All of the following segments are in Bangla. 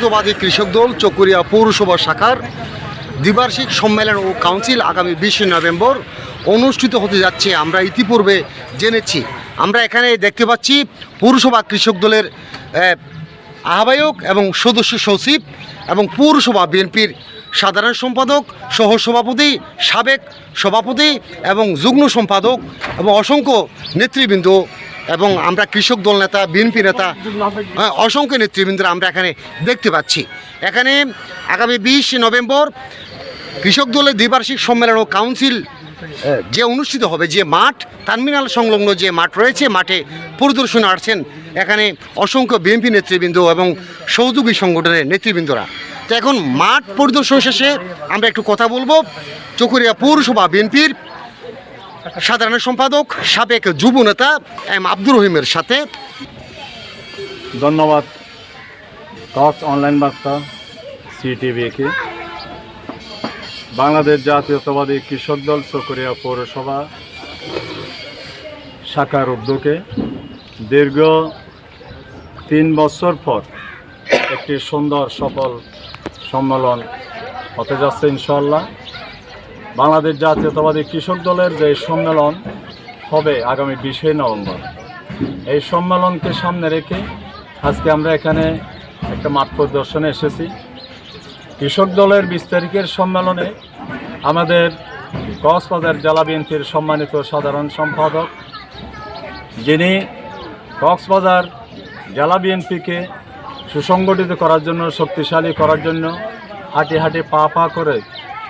জাতীয়তাবাদী কৃষক দল চকুরিয়া পৌরসভা শাখার দ্বিবার্ষিক সম্মেলন ও কাউন্সিল আগামী বিশে নভেম্বর অনুষ্ঠিত হতে যাচ্ছে। আমরা ইতিপূর্বে জেনেছি। আমরা এখানে দেখতে পাচ্ছি পৌরসভা কৃষক দলের আহ্বায়ক এবং সদস্য সচিব এবং পৌরসভা বিএনপির সাধারণ সম্পাদক সহ সভাপতি সাবেক সভাপতি এবং যুগ্ম সম্পাদক এবং অসংখ্য নেতৃবৃন্দ এবং আমরা কৃষক দল নেতা, বিএনপি নেতা অসংখ্য নেতৃবৃন্দরা আমরা এখানে দেখতে পাচ্ছি। এখানে আগামী বিশ নভেম্বর কৃষক দলের দ্বিবার্ষিক সম্মেলন ও কাউন্সিল যে অনুষ্ঠিত হবে, যে মাঠ, টার্মিনাল সংলগ্ন যে মাঠ রয়েছে, মাঠে পরিদর্শনে আসছেন এখানে অসংখ্য বিএনপি নেতৃবৃন্দ এবং সহযোগী সংগঠনের নেতৃবৃন্দরা। তো এখন মাঠ পরিদর্শন শেষে আমরা একটু কথা বলব। চকুরিয়া পৌরসভা বিএনপির সাধারণ সম্পাদক, সাবেক যুব নেতা এম আব্দুর রহিমের সাথে। ধন্যবাদ। টক্স অনলাইন বার্তা সিটিভিকে বাংলাদেশ জাতীয়তাবাদী কৃষক দল চকরিয়া পৌরসভা শাখার উদ্যোগে দীর্ঘ তিন বছর পর একটি সুন্দর সফল সম্মেলন হতে যাচ্ছে ইনশাল্লাহ বাংলাদেশ জাতীয়তাবাদী কৃষক দলের যে সম্মেলন হবে আগামী বিশে নভেম্বর। এই সম্মেলনকে সামনে রেখে আজকে আমরা এখানে একটা মাঠ পরিদর্শনে এসেছি। কৃষক দলের বিশ তারিখের সম্মেলনে আমাদের কক্সবাজার জেলা বিএনপির সম্মানিত সাধারণ সম্পাদক, যিনি কক্সবাজার জেলা বিএনপিকে সুসংগঠিত করার জন্য শক্তিশালী করার জন্য হাঁটি হাঁটি পা পা করে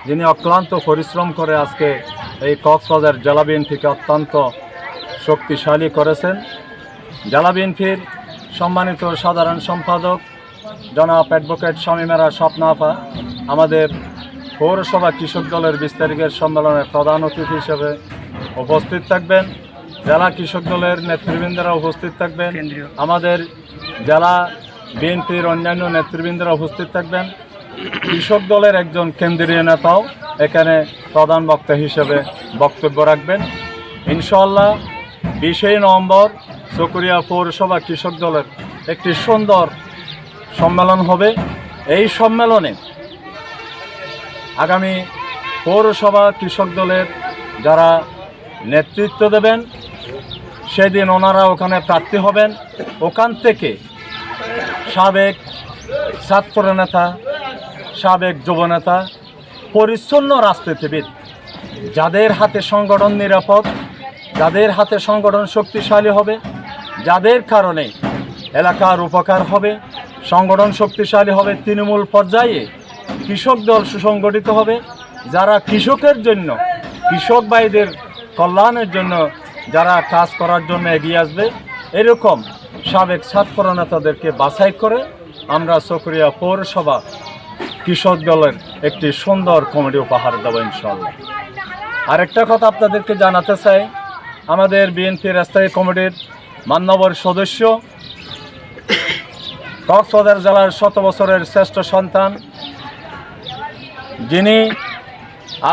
যিনি অক্লান্ত পরিশ্রম করে আজকে এই কক্সবাজার জেলা বিএনপিকে অত্যন্ত শক্তিশালী করেছেন। জেলা বিএনপির সম্মানিত সাধারণ সম্পাদক জনাব অ্যাডভোকেট স্বামীমেরা স্বপ্নাফা আমাদের পৌরসভা কৃষক দলের বিশ তারিখের সম্মেলনে প্রধান অতিথি হিসেবে উপস্থিত থাকবেন। জেলা কৃষক দলের নেতৃবৃন্দরা উপস্থিত থাকবেন। আমাদের জেলা বিএনপির অন্যান্য নেতৃবৃন্দরা উপস্থিত থাকবেন। কৃষক দলের একজন কেন্দ্রীয় নেতাও এখানে প্রধান বক্তা হিসেবে বক্তব্য রাখবেন। ইনশাল্লাহ বিশে নভেম্বর চকরিয়া পৌরসভা কৃষক দলের একটি সুন্দর সম্মেলন হবে। এই সম্মেলনে আগামী পৌরসভা কৃষক দলের যারা নেতৃত্ব দেবেন, সেদিন ওনারা ওখানে প্রার্থী হবেন। ওখান থেকে সাবেক ছাত্র নেতা, সাবেক যুবনেতা পরিচ্ছন্ন রাজনীতিবিদ, যাদের হাতে সংগঠন নিরাপদ, যাদের হাতে সংগঠন শক্তিশালী হবে, যাদের কারণে এলাকার উপকার হবে, সংগঠন শক্তিশালী হবে, তৃণমূল পর্যায়ে কৃষক দল সুসংগঠিত হবে, যারা কৃষকের জন্য, কৃষক ভাইদের কল্যাণের জন্য, যারা কাজ করার জন্য এগিয়ে আসবে, এরকম সাবেক ছাত্র নেতাদেরকে বাছাই করে আমরা চকরিয়া পৌরসভা কৃষক দলের একটি সুন্দর কমেডি উপহার দেবো ইনশাল্লাহ আরেকটা কথা আপনাদেরকে জানাতে চাই, আমাদের বিএনপির স্থায়ী কমিটির মান্যবর সদস্য, কক্সবাজার জেলার শত বছরের শ্রেষ্ঠ সন্তান, যিনি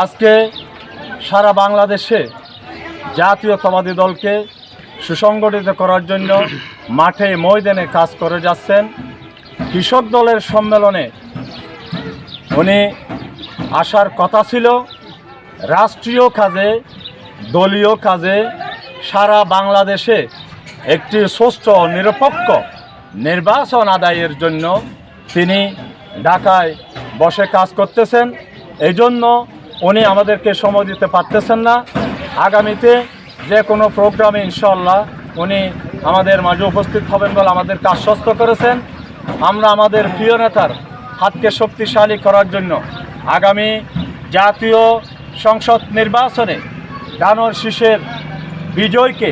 আজকে সারা বাংলাদেশে জাতীয়তাবাদী দলকে সুসংগঠিত করার জন্য মাঠে ময়দানে কাজ করে যাচ্ছেন। কৃষক দলের সম্মেলনে উনি আসার কথা ছিল, রাষ্ট্রীয় কাজে, দলীয় কাজে সারা বাংলাদেশে একটি সুষ্ঠ নিরপেক্ষ নির্বাচন আদায়ের জন্য তিনি ঢাকায় বসে কাজ করতেছেন। এই জন্য উনি আমাদেরকে সময় দিতে পারতেছেন না। আগামীতে যে কোনো প্রোগ্রামে ইনশাল্লাহ উনি আমাদের মাঝে উপস্থিত হবেন বলে আমাদেরকে আশ্বস্ত করেছেন। আমরা আমাদের প্রিয় নেতার হাতকে শক্তিশালী করার জন্য আগামী জাতীয় সংসদ নির্বাচনে ডানোর শীষের বিজয়কে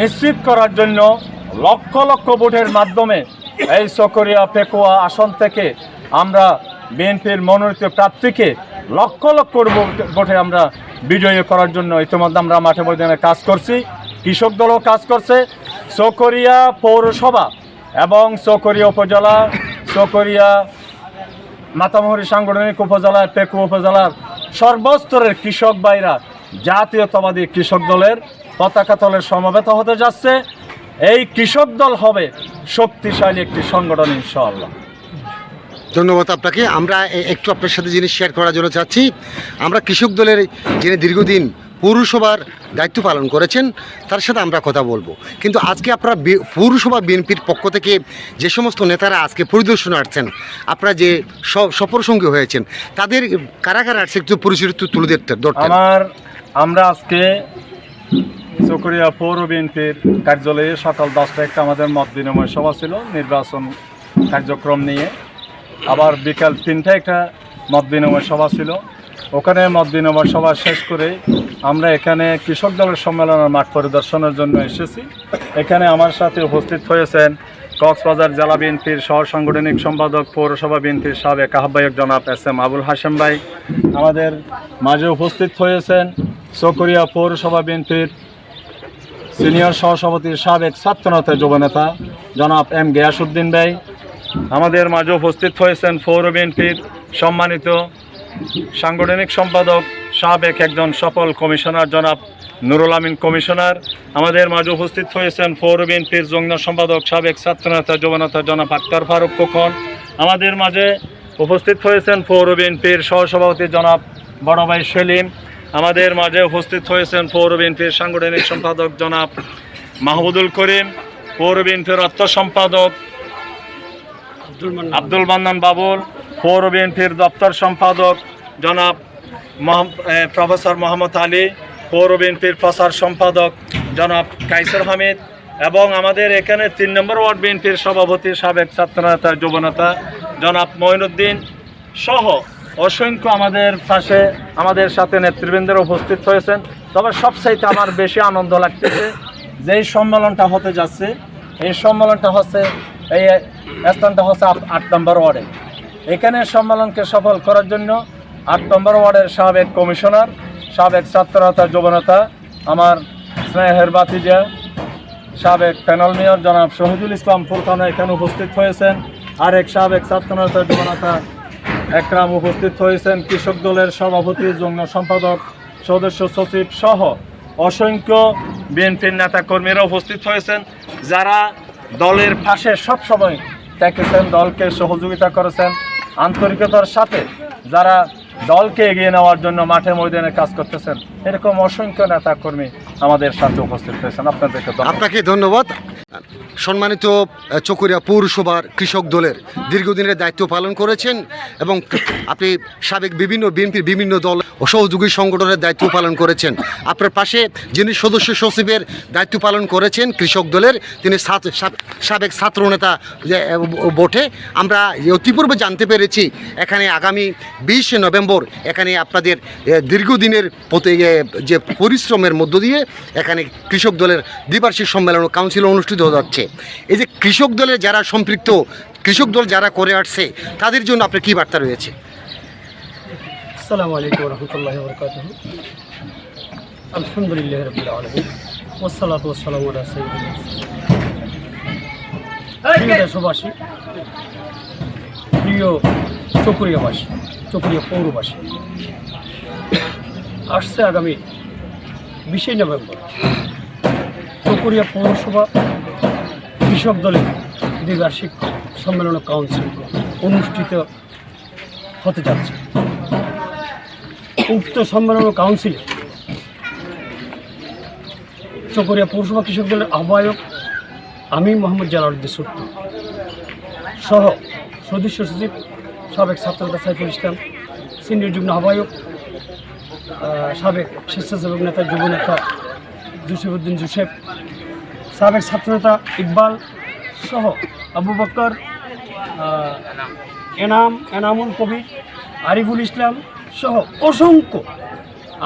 নিশ্চিত করার জন্য লক্ষ লক্ষ ভোটের মাধ্যমে এই চকরিয়া পেকুয়া আসন থেকে আমরা বিএনপির মনোনীত প্রার্থীকে লক্ষ লক্ষ ভোট- আমরা বিজয়ী করার জন্য ইতিমধ্যে আমরা মাঠে ময়দানে কাজ করছি। কৃষক দলও কাজ করছে। চকরিয়া পৌরসভা এবং চকরিয়া উপজেলা, চকরিয়া মাতামহরি সাংগঠনিক উপজেলা, পেকু উপজেলার সর্বস্তরের কৃষক ভাইরা জাতীয়তাবাদী কৃষক দলের পতাকা তলের সমবেত হতে যাচ্ছে। এই কৃষক দল হবে শক্তিশালী একটি সংগঠন, ইনশাআল্লাহ। ধন্যবাদ আপনাকে। আমরা একটু আপনার সাথে জিনিস শেয়ার করার জন্য চাচ্ছি। আমরা কৃষক দলের যিনি দীর্ঘদিন পৌরসভার দায়িত্ব পালন করেছেন, তার সাথে আমরা কথা বলব। কিন্তু আজকে আপনারা পৌরসভা বিএনপির পক্ষ থেকে যে সমস্ত নেতারা আজকে পরিদর্শনে আসছেন, আপনারা যে সফর সঙ্গী হয়েছেন, তাদের কারা কারা আসছে একটু একটু তুলে দিতে দরকার আমার আমরা আজকে চকরিয়া পৌর বিএনপির কার্যালয়ে সকাল দশটা একটা আমাদের মত বিনিময় সভা ছিল, নির্বাচন কার্যক্রম নিয়ে। আবার বিকাল তিনটা একটা মত বিনিময় সভা ছিল। ওখানে মত বিনিময় সভা শেষ করে আমরা এখানে কৃষক দলের সম্মেলনের মাঠ পরিদর্শনের জন্য এসেছি। এখানে আমার সাথে উপস্থিত হয়েছেন কক্সবাজার জেলা বিএনপির সহ সাংগঠনিক সম্পাদক, পৌরসভা বিএনপির সাবেক আহ্বায়ক জনাব এস এম আবুল হাসেম ভাই। আমাদের মাঝে উপস্থিত হয়েছেন চকরিয়া পৌরসভা বিএনপির সিনিয়র সহসভাপতির সাবেক ছাত্রনেতা যুবনেতা জনাব এম গিয়াসুদ্দিন ভাই। আমাদের মাঝে উপস্থিত হয়েছেন পৌর বিএনপির সম্মানিত সাংগঠনিক সম্পাদক সাবেক একজন সফল কমিশনার জনাব নুরুল আমিন কমিশনার। আমাদের মাঝে উপস্থিত হয়েছেন পৌর বিএনপির যুগ্ম সম্পাদক সাবেক ছাত্রনেতা যুবনেতা জনাব আক্তার ফারুক খোকন। আমাদের মাঝে উপস্থিত হয়েছেন পৌর বিএনপির সহসভাপতি জনাব বড় ভাই সেলিম। আমাদের মাঝে উপস্থিত হয়েছেন পৌর বিএনপির সাংগঠনিক সম্পাদক জনাব মাহমুদুল করিম। পৌর বিএনপির অর্থ সম্পাদক আব্দুল মান্নান। বাবুল, পৌর বিএনপির দপ্তর সম্পাদক, জনাব প্রফেসর মোহাম্মদ আলী, পৌর বিএনপির প্রচার সম্পাদক, জনাব কাইসর হামিদ এবং আমাদের এখানে তিন নম্বর ওয়ার্ড বিএনপির সভাপতি, সাবেক ছাত্রনেতা, যুবনেতা, জনাব মঈনুদ্দিন সহ অসংখ্য আমাদের পাশে আমাদের সাথে নেতৃবৃন্দের উপস্থিত হয়েছেন। তবে সবচাইতে আমার বেশি আনন্দ লাগতেছে যেই সম্মেলনটা হতে যাচ্ছে। এই সম্মেলনটা হচ্ছে এই স্থানটা হচ্ছে আট- নম্বর ওয়ার্ডে। এখানে সম্মেলনকে সফল করার জন্য আট নম্বর ওয়ার্ডের সাবেক কমিশনার, সাবেক ছাত্রতা যুবনেতা, আমার স্নেহের বাতিজা সাবেক প্যানেল মেয়র জনাব শহীদুল ইসলাম ফুরকানা এখানে উপস্থিত হয়েছেন। আরেক সাবেক ছাত্রনেতা যুবনেতা একরাম উপস্থিত হয়েছেন। কৃষক দলের সভাপতি, যুগ্ম সম্পাদক, সদস্য সচিব সহ অসংখ্য বিএনপির নেতা কর্মীরা উপস্থিত হয়েছেন। যারা দলের পাশে সব সময় থেকেছেন, দলকে সহযোগিতা করেছেন। আন্তরিকতার সাথে যারা দলকে এগিয়ে নেওয়ার জন্য মাঠে ময়দানে কাজ করতেছেন, এরকম অসংখ্য নেতা কর্মী আমাদের সাথে উপস্থিত হয়েছেন আপনাদেরকে। আপনাকে ধন্যবাদ। সম্মানিত চকরিয়া পৌরসভার কৃষক দলের দীর্ঘদিনের দায়িত্ব পালন করেছেন এবং আপনি সাবেক বিভিন্ন বিএনপির বিভিন্ন দল সহযোগী সংগঠনের দায়িত্ব পালন করেছেন। আপনার পাশে যিনি সদস্য সচিবের দায়িত্ব পালন করেছেন কৃষক দলের তিনি সাবেক ছাত্রনেতা যে, আহ, বটে। আমরা অতিপূর্বে জানতে পেরেছি এখানে আগামী বিশে নভেম্বর এখানে আপনাদের দীর্ঘদিনের প্রতি যে পরিশ্রমের মধ্য দিয়ে এখানে কৃষক দলের দ্বিবার্ষিক সম্মেলন ও কাউন্সিল অনুষ্ঠিত হতে যাচ্ছে। এই যে কৃষক দলের যারা সম্পৃক্ত কৃষক দল যারা করে আসছে তাদের জন্য আপনার কী বার্তা রয়েছে? আসসালামু আলাইকুম রহমতুল্লাহ বরকাত আলহামদুলিল্লাহ রবিল। প্রিয় দেশবাসী, প্রিয় চকুরিয়াবাসী, চকুরিয়া পৌরবাসী, আসছে আগামী বিশে নভেম্বর। চকুরিয়া পৌরসভা কৃষক দলের দ্বিবার্ষিক সম্মেলন কাউন্সিল অনুষ্ঠিত হতে যাচ্ছে। উক্ত সম্মেলন কাউন্সিলে চকরিয়া পৌরসভা কৃষক দলের আহ্বায়ক আমি মোহাম্মদ জালালুদ্দিন সুট্টু সহ সদস্য সচিব, সাবেক ছাত্রতা সাইফুল ইসলাম, সিনিয়র যুগ্ম আহ্বায়ক সাবেক স্বেচ্ছাসেবক নেতা, যুব নেতা জুসিফুদ্দিন জুসেফ, সাবেক ছাত্রনেতা ইকবাল সহ আবু বক্কর এনাম, এনামুল কবির, আরিফুল ইসলাম সহ অসংখ্য।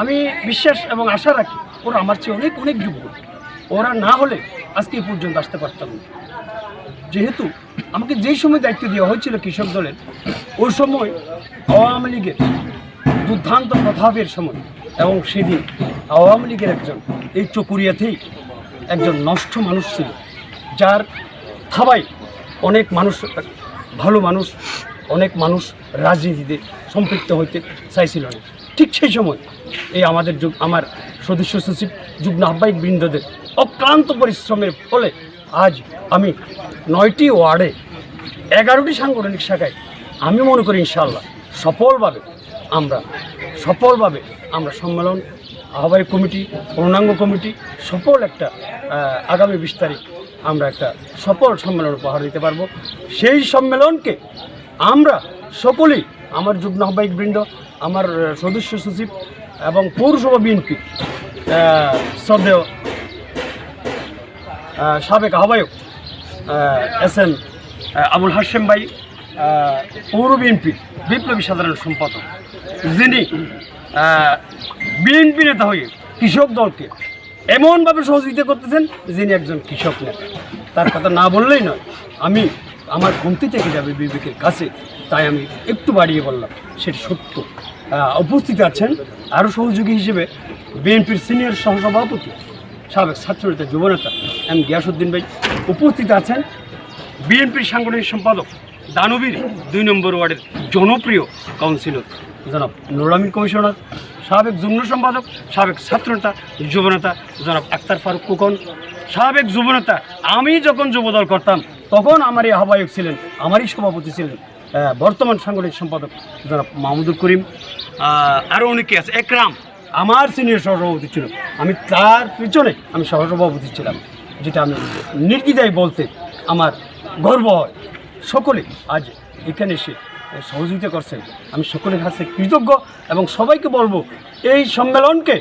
আমি বিশ্বাস এবং আশা রাখি ওরা আমার চেয়ে অনেক অনেক যোগ্য। ওরা না হলে আজকে এই পর্যন্ত আসতে পারতাম না। যেহেতু আমাকে যেই সময় দায়িত্ব দেওয়া হয়েছিল কৃষক দলের, ওই সময় আওয়ামী লীগের দুর্ধান্ত প্রভাবের সময় এবং সেদিন আওয়ামী লীগের একজন, এই চকুরিয়াতেই একজন নষ্ট মানুষ ছিল, যার থাবাই অনেক মানুষ, ভালো মানুষ অনেক মানুষ রাজনীতিতে সম্পৃক্ত হইতে চাইছিল না। ঠিক সেই সময় এই আমাদের যুগ আমার সদস্য সচিব যুগ্ম আহ্বায়িক বৃন্দদের অক্লান্ত পরিশ্রমের ফলে আজ আমি নয়টি ওয়ার্ডে এগারোটি সাংগঠনিক শাখায় আমি মনে করি ইনশাল্লাহ সফলভাবে আমরা সফলভাবে আমরা সম্মেলন, আহ্বায়ক কমিটি, পূর্ণাঙ্গ কমিটি, সফল একটা আগামী বিশ তারিখ আমরা একটা সফল সম্মেলন উপহার দিতে পারব। সেই সম্মেলনকে আমরা সকলেই আমার যুগ্ম আহ্বায়ক বৃন্দ, আমার সদস্য সচিব এবং পৌরসভা বিএনপি শ্রদ্ধেয় সাবেক আহ্বায়ক এস এম আবুল হাসেম ভাই পৌর বিএনপির বিপ্লবী সাধারণ সম্পাদক, যিনি বিএনপি নেতা হয়ে কৃষক দলকে এমনভাবে সহযোগিতা করতেছেন যিনি একজন কৃষক নেতা। তার কথা না বললেই নয়, আমি আমার কমতি থেকে যাবে বিবেকের কাছে, তাই আমি একটু বাড়িয়ে বললাম, সেটি সত্য। উপস্থিত আছেন আরও সহযোগী হিসেবে বিএনপির সিনিয়র সহসভাপতি, সাবেক ছাত্রনেতা, যুবনেতা এম গিয়াসুদ্দিন ভাই। উপস্থিত আছেন বিএনপির সাংগঠনিক সম্পাদক দানবীর, দুই নম্বর ওয়ার্ডের জনপ্রিয় কাউন্সিলর, জনাব নুরুল আমিন কমিশনার, সাবেক যুগ্ম সম্পাদক, সাবেক ছাত্রনেতা, যুবনেতা, জনাব আক্তার ফারুক কুকন সাবেক যুবনেতা, আমি যখন যুবদল করতাম তখন আমারই আহ্বায়ক ছিলেন আমারই সভাপতি ছিলেন বর্তমান সাংগঠনিক সম্পাদক জনাব মাহমুদুল করিম। আরও অনেকে আছে একরাম। আমার সিনিয়র সহসভাপতি ছিল। আমি তার পিছনে আমি সহসভাপতি ছিলাম যেটা আমি নির্দ্বিধায় বলতে আমার গর্ব হয়। সকলে আজ এখানে এসে সহযোগিতা করছেন। আমি সকলের কাছে কৃতজ্ঞ এবং সবাইকে বলব এই সম্মেলনকে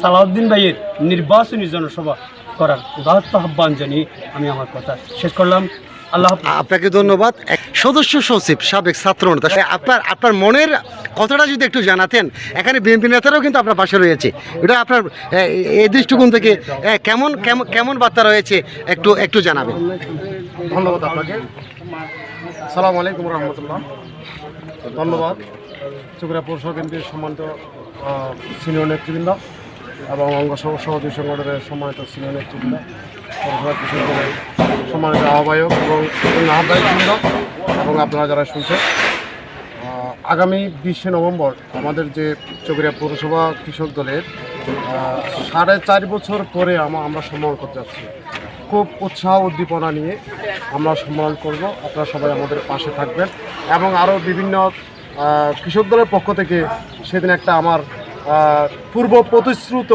সালাউদ্দিন ভাইয়ের নির্বাচনী জনসভা করার উদাহত্ত আহ্বান জানিয়ে আমি আমার কথা শেষ করলাম। আল্লাহ আপনাকে ধন্যবাদ। এক সদস্য সচিব সাবেক ছাত্র নেতা আপনার আপনার মনের কথাটা যদি একটু জানাতেন এখানে বিএনপি নেতারাও কিন্তু আপনার পাশে রয়েছে। এটা আপনার এই দৃষ্টিকোণ থেকে কেমন কেমন কেমন বার্তা রয়েছে একটু একটু জানাবেন। ধন্যবাদ আপনাকে। সালাম আলাইকুম রহমতুল্লাহ। ধন্যবাদ। চুকুরা পৌরসভা কেন্দ্রের সম্মানিত সিনিয়র নেতৃবৃন্দ। এবং অঙ্গ সহ- সহযোগী সংগঠনের সম্মানিত সিনিয়র নেতৃবৃন্দ পৌরসভা কৃষক সম্মানিত আহ্বায়ক এবং আহ্বায়কবৃন্দ এবং আপনারা যারা শুনছেন আগামী বিশে নভেম্বর আমাদের যে চকরিয়া পৌরসভা কৃষক দলের সাড়ে চার বছর পরে আমা- আমরা সম্মান করতে যাচ্ছি। খুব উৎসাহ উদ্দীপনা নিয়ে আমরা সম্মান করব। আপনারা সবাই আমাদের পাশে থাকবেন এবং আরও বিভিন্ন কৃষক দলের পক্ষ থেকে সেদিন একটা আমার পূর্ব প্রতিশ্রুত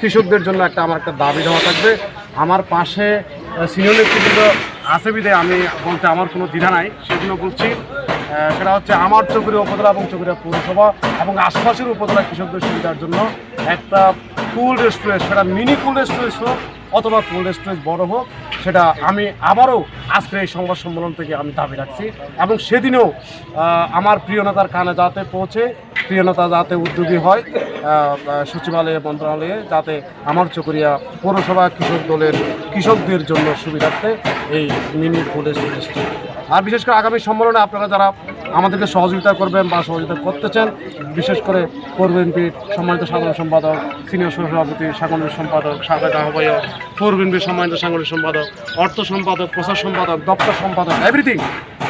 কৃষকদের জন্য একটা আমার একটা দাবি দেওয়া থাকবে। আমার পাশে সিনিয়র নেতৃবৃন্দ আছে বিধায় আমি বলতে আমার কোনো দ্বিধা নাই, সেজন্য বলছি সেটা হচ্ছে আমার চকুরিয়া উপজেলা এবং চকুরিয়া পৌরসভা এবং আশপাশের উপজেলা কৃষকদের সুবিধার জন্য একটা কুল রেস্টুরেন্ট সেটা মিনি কুল রেস্টুরেন্ট হোক অথবা কুল রেস্টুরেন্ট বড় হোক, সেটা আমি আবারও আজকের এই সংবাদ সম্মেলন থেকে আমি দাবি রাখছি এবং সেদিনেও আমার প্রিয় নেতার কানে যাতে পৌঁছে প্রিয় নেতা যাতে উদ্যোগী হয় সচিবালয়ে মন্ত্রণালয়ে যাতে আমার চকরিয়া পৌরসভা কৃষক দলের কৃষকদের জন্য সুবিধার্থে এই মিনি কুল রেস্টুরেন্ট আর বিশেষ করে আগামী সম্মেলনে আপনারা যারা আমাদেরকে সহযোগিতা করবেন বা সহযোগিতা করতে চান, বিশেষ করে পৌর বিএনপির সম্মানিত সাধারণ সম্পাদক, সিনিয়র সহসভাপতি, সাংগঠনিক সম্পাদক, সাবেক আহ্বায়ক, পৌর বিএনপির সম্মানিত সাংগঠনিক সম্পাদক, অর্থ সম্পাদক, প্রচার সম্পাদক, দপ্তর সম্পাদক এভরিথিং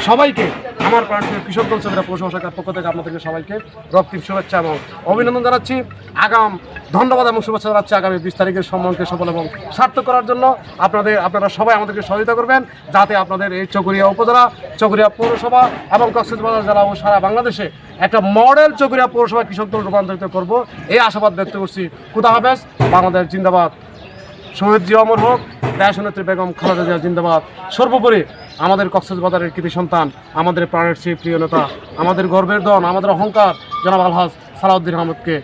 সবাইকে আমার প্রান্তীয় কৃষক দল চন্দ্রা পৌরসভা শাখার পক্ষ থেকে আপনাদেরকে সবাইকে রক্তিম শুভেচ্ছা এবং অভিনন্দন জানাচ্ছি। আগাম ধন্যবাদ এবং শুভেচ্ছা জানাচ্ছি আগামী বিশ তারিখের সম্মানকে সফল এবং সার্থক করার জন্য। আপনাদের, আপনারা সবাই আমাদেরকে সহযোগিতা করবেন যাতে আপনাদের এই চকরিয়া উপজেলা, চকরিয়া পৌরসভা এবং কক্সবাজার জেলা ও সারা বাংলাদেশে একটা মডেল চকরিয়া পৌরসভা কৃষক দল রূপান্তরিত করব। এই আশাবাদ ব্যক্ত করছি। খুদা হাফেজ। বাংলাদেশ জিন্দাবাদ। শহীদ জিয়া অমর হোক দেশনেত্রী বেগম খালেদা জিয়া জিন্দাবাদ। সর্বোপরি আমাদের কক্সবাজারের কৃতি সন্তান আমাদের প্রাণের সেই প্রিয় নেতা আমাদের গর্বের দন আমাদের অহংকার জনাব আলহাজ সালাউদ্দিন আহমদকে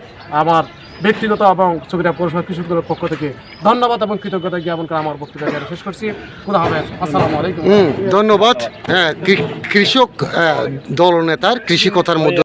আমার ব্যক্তিগত এবং চকিরা পৌরসভা কৃষক দলের পক্ষ থেকে ধন্যবাদ এবং কৃতজ্ঞতা জ্ঞাপন করে আমার বক্তৃতা শেষ করছি। খুদা হাফেজ। আসসালামু আলাইকুম। ধন্যবাদ। হ্যাঁ কৃষক আহ, দলনেতার কৃষি কথার মধ্য